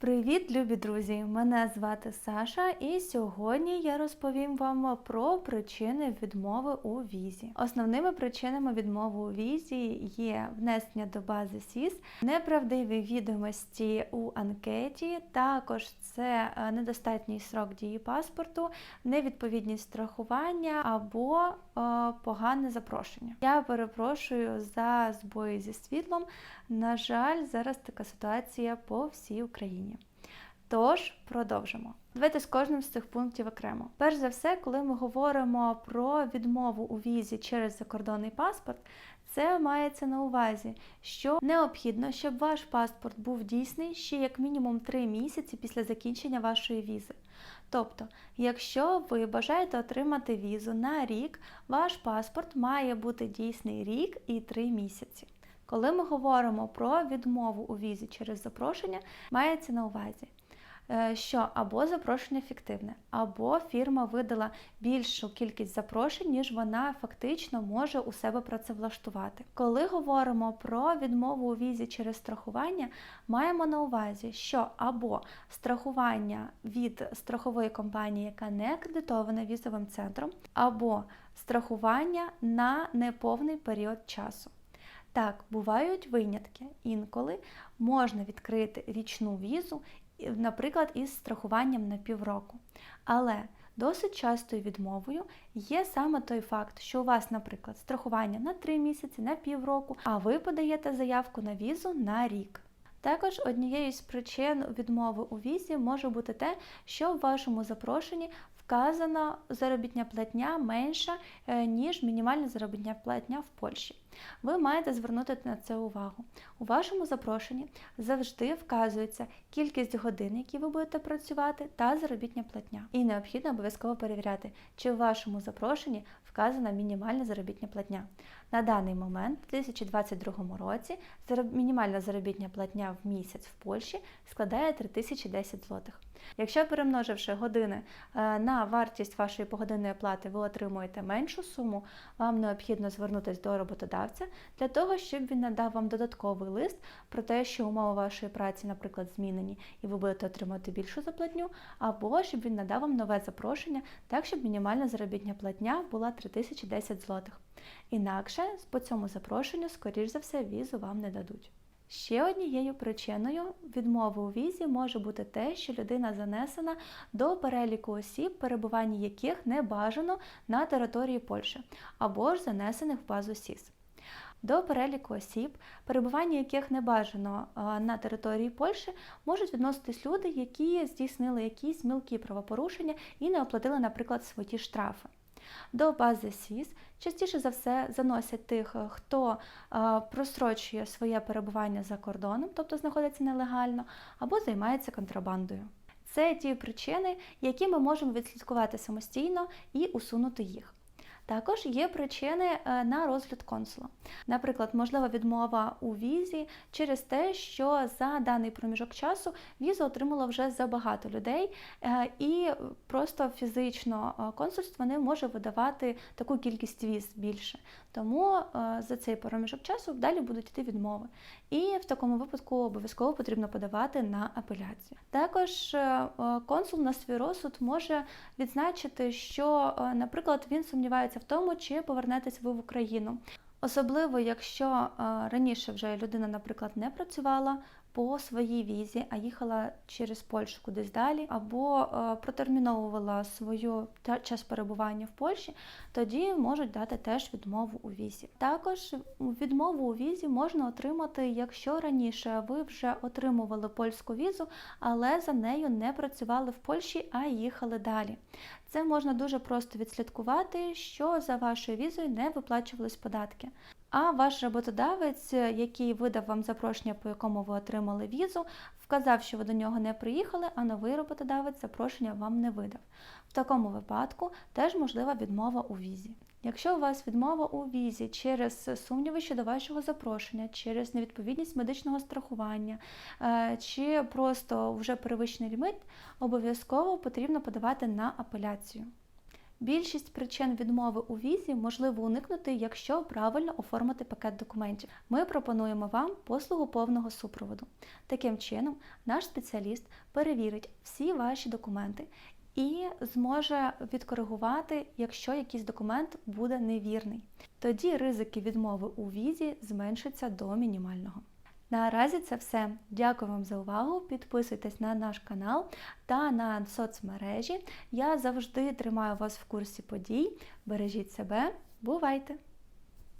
Привіт, любі друзі! Мене звати Саша, і сьогодні я розповім вам про причини відмови у візі. Основними причинами відмови у візі є внесення до бази SIS, неправдиві відомості у анкеті, також це е, недостатній срок дії паспорту, невідповідність страхування або е, погане запрошення. Я перепрошую за збої зі світлом. На жаль, зараз така ситуація по всій Україні. Тож продовжимо. Давайте з кожним з цих пунктів окремо. Перш за все, коли ми говоримо про відмову у візі через закордонний паспорт, це мається на увазі, що необхідно, щоб ваш паспорт був дійсний ще як мінімум 3 місяці після закінчення вашої візи. Тобто, якщо ви бажаєте отримати візу на рік, ваш паспорт має бути дійсний рік і 3 місяці. Коли ми говоримо про відмову у візі через запрошення, мається на увазі, що або запрошення фіктивне, або фірма видала більшу кількість запрошень, ніж вона фактично може у себе працевлаштувати. Коли говоримо про відмову у візі через страхування, маємо на увазі, що або страхування від страхової компанії, яка не акредитована візовим центром, або страхування на неповний період часу. Так, бувають винятки. Інколи можна відкрити річну візу, наприклад, із страхуванням на півроку. Але досить частою відмовою є саме той факт, що у вас, наприклад, страхування на 3 місяці, на півроку, а ви подаєте заявку на візу на рік. Також однією з причин відмови у візі може бути те, що в вашому запрошенні вказана заробітня платня менша, е, ніж мінімальна заробітня платня в Польщі. Ви маєте звернути на це увагу. У вашому запрошенні завжди вказується кількість годин, які ви будете працювати, та заробітня платня. І необхідно обов'язково перевіряти, чи в вашому запрошенні вказана мінімальна заробітня платня. На даний момент, у 2022 році, мінімальна заробітня платня в місяць в Польщі складає 3010 злотих. Якщо перемноживши години е, на вартість вашої погодинної плати, ви отримуєте меншу суму, вам необхідно звернутися до роботодавця для того, щоб він надав вам додатковий лист про те, що умови вашої праці, наприклад, змінені, і ви будете отримувати більшу заплатню, або щоб він надав вам нове запрошення, так щоб мінімальна заробітня платня була 3010 злотих. Інакше по цьому запрошенню, скоріш за все, візу вам не дадуть. Ще однією причиною відмови у візі може бути те, що людина занесена до переліку осіб, перебування яких не бажано на території Польщі, або ж занесених в базу СІС. До переліку осіб, перебування яких не бажано на території Польщі, можуть відноситись люди, які здійснили якісь мілкі правопорушення і не оплатили, наприклад, свої штрафи. До бази СІС частіше за все заносять тих, е, хто е, просрочує своє перебування за кордоном, тобто знаходиться нелегально, або займається контрабандою. Це ті причини, які ми можемо відслідкувати самостійно і усунути їх. Також є причини е, на розгляд консула. Наприклад, можлива відмова у візі через те, що за даний проміжок часу візу отримало вже забагато людей, е, і просто фізично е, консульство не може видавати таку кількість віз більше. Тому за цей проміжок часу далі будуть йти відмови. І в такому випадку обов'язково потрібно подавати на апеляцію. Також консул на свій розсуд може відзначити, що, наприклад, він сумнівається в тому, чи повернетесь ви в Україну. Особливо, якщо е, раніше вже людина, наприклад, не працювала по своїй візі, а їхала через Польщу кудись далі, або е, протерміновувала свою час перебування в Польщі, тоді можуть дати теж відмову у візі. Також відмову у візі можна отримати, якщо раніше ви вже отримували польську візу, але за нею не працювали в Польщі, а їхали далі. Це можна дуже просто відслідкувати, що за вашою візою не виплачувались податки. А ваш роботодавець, який видав вам запрошення, по якому ви отримали візу, вказав, що ви до нього не приїхали, а новий роботодавець запрошення вам не видав. В такому випадку теж можлива відмова у візі. Якщо у вас відмова у візі через сумніви щодо вашого запрошення, через невідповідність медичного страхування е, чи просто вже перевищений ліміт, обов'язково потрібно подавати на апеляцію. Більшість причин відмови у візі можливо уникнути, якщо правильно оформити пакет документів. Ми пропонуємо вам послугу повного супроводу. Таким чином, наш спеціаліст перевірить всі ваші документи і зможе відкоригувати, якщо якийсь документ буде невірний. Тоді ризики відмови у візі зменшаться до мінімального. Наразі це все. Дякую вам за увагу. Підписуйтесь на наш канал та на соцмережі. Я завжди тримаю вас в курсі подій. Бережіть себе, бувайте!